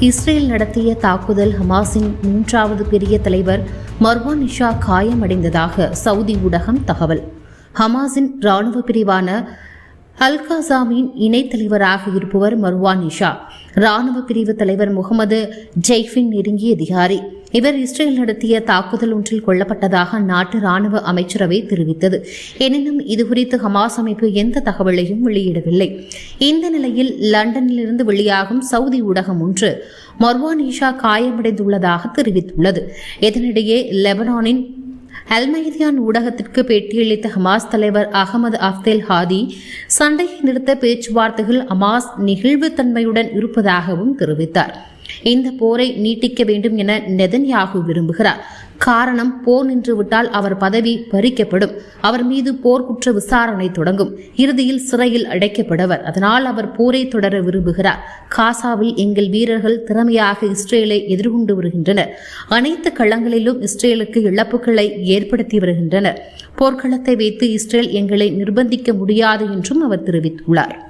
Israel நடத்திய தாக்குதல் ஹமாஸின் மூன்றாவது பெரிய தலைவர் மர்வான் நிஷா காயமடைந்ததாக சவுதி ஊடகம் தகவல். ஹமாஸின் இராணுவ பிரிவான அல்காசாமின் இணை தலைவராக இருப்பவர் மர்வான் நிஷா ராணுவ பிரிவு தலைவர் முகமது ஜெய்ஃபின் நெருங்கிய அதிகாரி. இவர் இஸ்ரேல் நடத்திய தாக்குதல் ஒன்றில் கொல்லப்பட்டதாக அந்நாட்டு ராணுவ அமைச்சரவை தெரிவித்தது. எனினும் இதுகுறித்து ஹமாஸ் அமைப்பு எந்த தகவலையும் வெளியிடவில்லை. இந்த நிலையில் லண்டனிலிருந்து வெளியாகும் சவுதி ஊடகம் ஒன்று மர்வான் ஈஷா காயமடைந்துள்ளதாக தெரிவித்துள்ளது. இதனிடையே லெபனானின் அல்மைதியான் ஊடகத்திற்கு பேட்டியளித்த ஹமாஸ் தலைவர் அகமது அப்தேல் ஹாதி சண்டையை நிறுத்த பேச்சுவார்த்தைகள் ஹமாஸ் நெகிழ்வுத்தன்மையுடன் இருப்பதாகவும் தெரிவித்தார். இந்த போரை நீட்டிக்க வேண்டும் என நெதன்யாகு விரும்புகிறார். காரணம் போர் நின்றுவிட்டால் அவர் பதவி பறிக்கப்படும். அவர் மீது போர்க்குற்ற விசாரணை தொடங்கும். இறுதியில் சிறையில் அடைக்கப்படுவர் அதனால் அவர் போரை தொடர விரும்புகிறார். காசாவில் எங்கள் வீரர்கள் திறமையாக இஸ்ரேலை எதிர்கொண்டு வருகின்றனர். அனைத்து களங்களிலும் இஸ்ரேலுக்கு இழப்புகளை ஏற்படுத்தி வருகின்றனர். போர்க்களத்தை வைத்து இஸ்ரேல் எங்களை நிர்பந்திக்க முடியாது என்றும் அவர் தெரிவித்துள்ளார்.